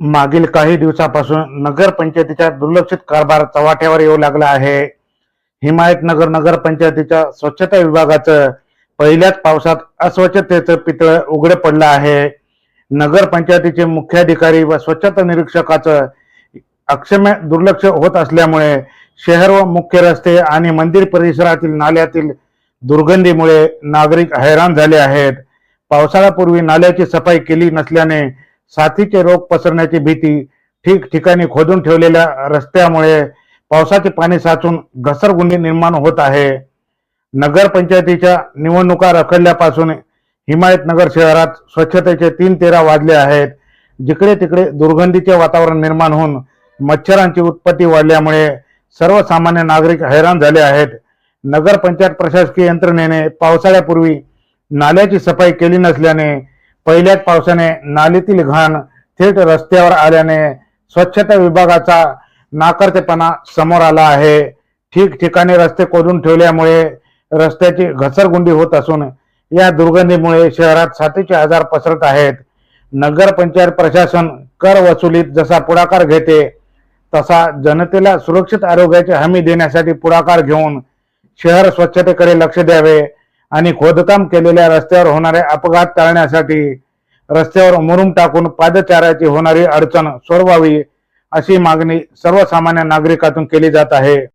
मागील काही दिवसापासून नगरपंचायतीच्या दुर्लक्षित कारभार चव्हाट्यावर येऊ लागला आहे. हिमायतनगर नगरपंचायतीच्या स्वच्छता विभागाचं पहिल्याच पावसात अस्वच्छतेचं पितळ उघडे पडलं आहे. नगरपंचायतीचे मुख्याधिकारी व स्वच्छता निरीक्षकाचं अक्षम्य दुर्लक्ष होत असल्यामुळे शहर व मुख्य रस्ते आणि मंदिर परिसरातील नाल्यातील दुर्गंधीमुळे नागरिक हैराण झाले आहेत. पावसाळ्यापूर्वी नाल्याची सफाई केली नसल्याने साथीचे रोग पसरण्याची भीती ठिकठिकाणी खोदून ठेवलेल्या रस्त्यामुळे पावसाचे पाणी साचून घसरगुंडी निर्माण होत आहे. नगरपंचायतीच्या निवडणुका रखडल्यापासून हिमायतनगर शहरात स्वच्छतेचे तीन तेरा वाजले आहेत. जिकडे तिकडे दुर्गंधीचे वातावरण निर्माण होऊन मच्छरांची उत्पत्ती वाढल्यामुळे सर्वसामान्य नागरिक हैराण झाले आहेत. नगरपंचायत प्रशासकीय यंत्रणेने पावसाळ्यापूर्वी नाल्याची सफाई केली नसल्याने पहिल्याच पावसाने नालीतील घाण थेट रस्त्यावर आल्याने स्वच्छता विभागाचा नाकर्तेपणा समोर आला आहे. ठिकठिकाणी रस्ते कोरून ठेवल्यामुळे रस्त्याची घसरगुंडी होत असून या दुर्गंधीमुळे शहरात साथीचे आजार पसरत आहेत. नगरपंचायत प्रशासन कर वसुलीत जसा पुढाकार घेते तसा जनतेला सुरक्षित आरोग्याची हमी देण्यासाठी पुढाकार घेऊन शहर स्वच्छतेकडे लक्ष द्यावे. आणि खोदकाम केलेल्या रस्त्यावर होणारे अपघात टाळण्यासाठी रस्त्यावर मुरुम टाकून पादचाराची होणारी अडचण सोडवावी अशी मागणी सर्वसामान्य नागरिकातून केली जात आहे.